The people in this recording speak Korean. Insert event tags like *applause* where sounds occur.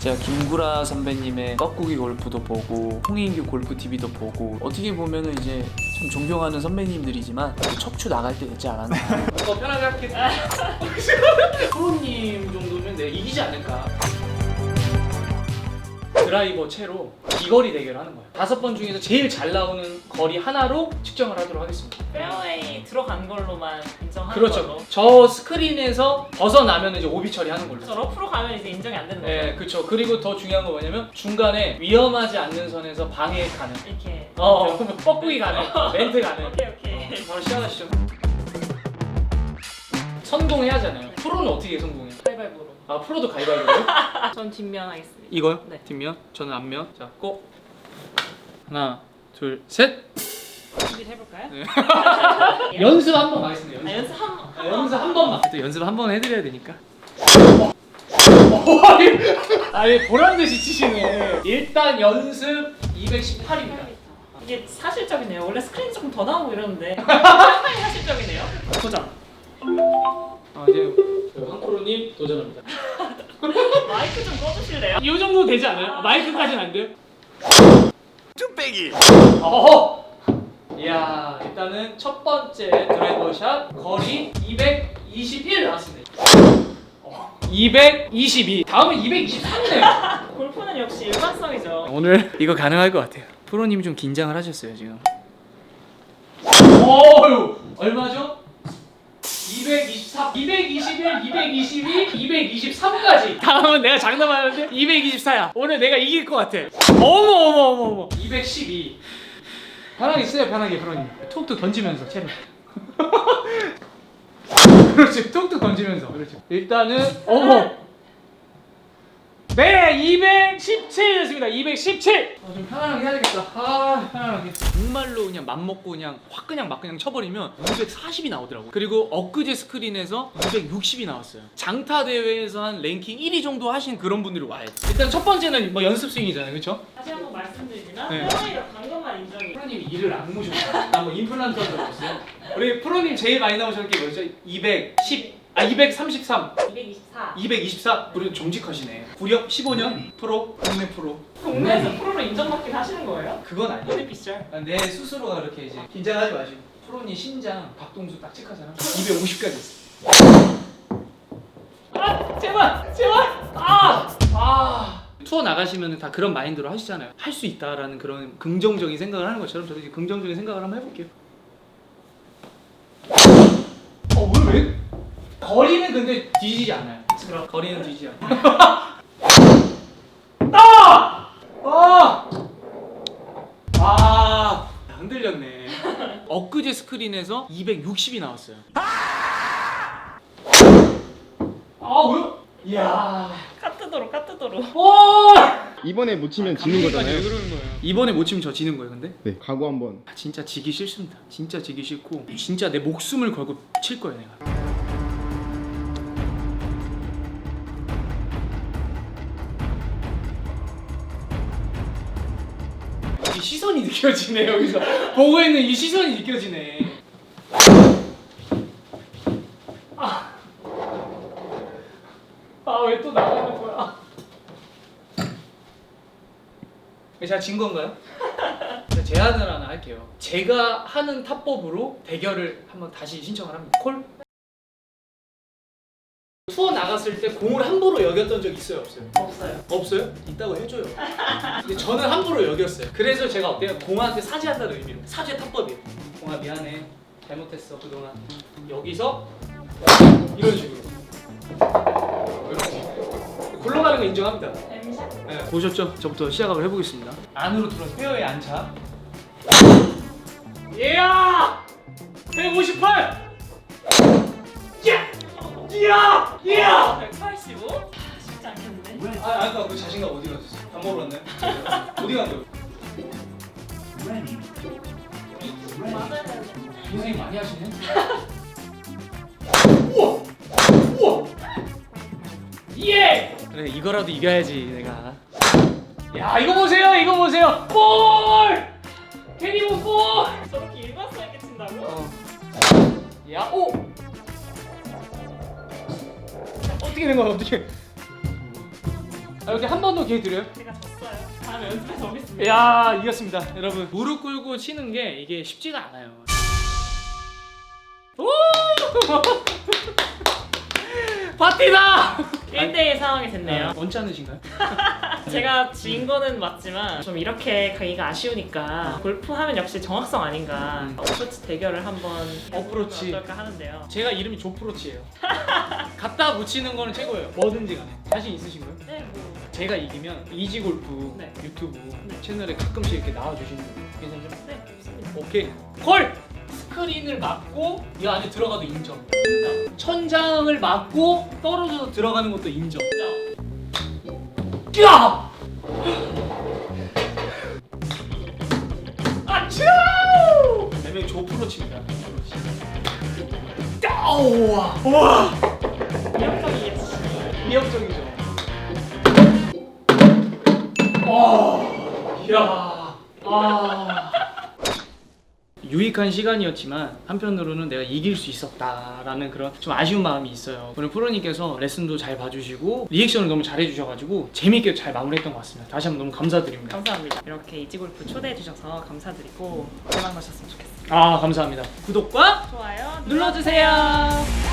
제가 김구라 선배님의 꺾꾸기 골프도 보고 홍인규 골프 TV도 보고 어떻게 보면은 이제 참 존경하는 선배님들이지만 척추 나갈 때 됐지 않았나. 더 편하게 할게. *laughs* 프로님 정도면 내가 이기지 않을까. 드라이버 채로 비거리 대결하는 거예요. 다섯 번 중에서 제일 잘 나오는 거리 하나로 측정을 하도록 하겠습니다. 페어웨이 들어간 걸로만 인정하는 그렇죠. 걸로. 저 스크린에서 벗어나면 이제 오비 처리하는 걸로. 저 러프로 가면 이제 인정이 안 되는 거죠. 네, 그렇죠. 그리고 더 중요한 건 뭐냐면 중간에 위험하지 않는 선에서 방해 가능. 이렇게. 어, *laughs* 뻐꾸기 가능. *laughs* 멘트 가능. 오케이 오케이. 바로 시작하시죠. 성공해야 하잖아요. 프로는 어떻게 성공해요? 가위바위보 로. 아, 프로도 가위바위보요? *laughs* 전 뒷면 하겠습니다. 이거요? 네. 뒷면, 저는 앞면. 자, 꼭. 하나, 둘, 셋. 준비 해볼까요? 네. *laughs* 연습 한 번 가겠습니다. 아, 연습. 연습 한 아, 연습 한 번만. 또 연습 한 번 해드려야 되니까. *laughs* 아니 보란 듯이 치시네. 일단 연습 218입니다. 이게 사실적이네요. 원래 스크린 조금 더 나오고 이러는데 상당히 사실적이네요. 도전. 아 이제 황프로님 도전합니다. *laughs* 마이크 좀 꺼주실래요? 이 정도 되지 않아요? 아, 마이크까지는 안 돼요? 뚝배기. 어허. 이야 일단은 첫 번째 드라이버 샷 거리 221 나왔습니다. 어, 222. 다음은 223이네요. *laughs* 골프는 역시 일관성이죠. 오늘 이거 가능할 것 같아요. 프로님이 좀 긴장을 하셨어요 지금. 어유 얼마죠? 223, 221, 222, 223까지. 다음은 내가 장담하는데 224야. 오늘 내가 이길 것 같아. 어머 어머 어머 어머. 212. 편하게 쓰요 편하게 프로님. 톡톡 던지면서 채로. *laughs* 그렇지 톡톡 던지면서 그렇지. 일단은 어머. 네, 217였습니다. 217. 어, 좀 편안하게 해야 되겠다. 아, 편안하게. 정말로 그냥 맘 먹고 그냥 확 그냥 막 그냥 쳐버리면 240이 나오더라고. 그리고 엊그제 스크린에서 260이 나왔어요. 장타 대회에서 한 랭킹 1위 정도 하신 그런 분들이 와요. 일단 첫 번째는 뭐 연습 스윙이잖아요, 그렇죠? 다시 한번 말씀드리지만 네. 페어웨이로 간 것만 인정이. 프로님이 이를 악무셨어요. 나뭐 임플란트 한적 없어요. 우리 프로님 제일 많이 나오셨는 게 뭐였죠? 210, 아 233, 224. 224. 우리 정직하시네. 구력 15년 프로, 국내 프로. 국내에서 프로로 인정받긴 하시는 거예요? 그건 아니에요. 어디 피셜? 아, 내 스스로가 그렇게 이제 긴장하지 마시고 프로니 신장 박동수 딱 체크하잖아 250까지 있어 아 제발 제발 아! 아 투어 나가시면 다 그런 마인드로 하시잖아요 할 수 있다라는 그런 긍정적인 생각을 하는 것처럼 저도 이제 긍정적인 생각을 한번 해볼게요 어 왜? 왜? 거리는 근데 뒤지지 않아요 그럼. 거리는 뒤지지 않아요 *laughs* 아! 아! 아 흔들렸네. 엊그제 스크린에서 260이 나왔어요. 아 뭐야? 이야. 카트도로 카트도로. 오! 이번에 못 치면 지는 거잖아요. 왜 그러는 거예요? 이번에 못 치면 저 지는 거예요, 근데? 네, 각오 한번. 아, 진짜 지기 싫습니다. 진짜 지기 싫고 진짜 내 목숨을 걸고 칠 거예요, 내가. 이 시선이 느껴지네 여기서 보고 있는 이 시선이 느껴지네. 아, 아 왜 또 나가는 거야? 제가 진 건가요? 제안을 하나 할게요. 제가 하는 탑법으로 대결을 한번 다시 신청을 합니다. 콜? 투어 나갔을 때 공을 함부로 여겼던 적 있어요, 없어요? 없어요. 없어요? 있다고 해줘요. 근데 저는 함부로 여겼어요. 그래서 제가 어때요? 공한테 사죄한다는 의미로 사죄 탑법이에요. 공아 미안해, 잘못했어 그동안. 여기서 이런 식으로. 이렇게. 굴러가는 거 인정합니다. 엠샷? 네, 보셨죠? 저부터 시작을 해보겠습니다. 안으로 들어서 페어에 안차. 이야! 158! 야! 이야! 이야! 185? 아, 쉽지 않겠는데? 아, 아까 그 자신감 어디 갔어? 밥 먹으러 왔네? *laughs* 어디 간 거예요? 맞아야. 인생 많이 하시네? 우와! 우와! 예! 그래, 이거라도 이겨야지, 내가. 야, 이거 보세요, 이거 보세요! 볼! 캐리본 볼! 저렇게 일관성 있게 친다고? 어. 야, 오! 어떻게 된 거야, 어떻게? 아, 이렇게 한 번 더 기회 드려요. 제가 졌어요. 다음에 연습해서 오겠습니다. 야 이겼습니다 여러분 무릎 꿇고 치는 게 이게 쉽지가 않아요 오! *laughs* 파티다 1대1 상황이 됐네요. 원치 않으신가요? *laughs* 제가 진 거는 맞지만 좀 이렇게 가기가 아쉬우니까 골프 하면 역시 정확성 아닌가 음. 어프로치 대결을 한번 어프로치. 해보면 어떨까 하는데요. 제가 이름이 조프로치예요 갖다 붙이는 거는 최고예요 뭐든지 간에 자신 있으신가요? 네, 뭐 제가 이기면 이지골프 네. 유튜브 채널에 가끔씩 이렇게 나와주시는 거 괜찮죠? 네, 좋습니다. 오케이 콜! 스크린을 맞고 이 안에 들어가도 인정 천장을 맞고 떨어져서 들어가는 것도 인정 야! 아차! 매명 조프로치입니다. 우와! 우와! 위협적이겠지. 위협적이죠. 와, 이야, 아. 유익한 시간이었지만 한편으로는 내가 이길 수 있었다라는 그런 좀 아쉬운 마음이 있어요. 오늘 프로님께서 레슨도 잘 봐주시고 리액션을 너무 잘해주셔가지고 재밌게 잘 마무리했던 것 같습니다. 다시 한번 너무 감사드립니다. 감사합니다. 이렇게 이지골프 초대해 주셔서 감사드리고 대박 나셨으면 좋겠습니다. 아 감사합니다. 구독과 좋아요 눌러주세요.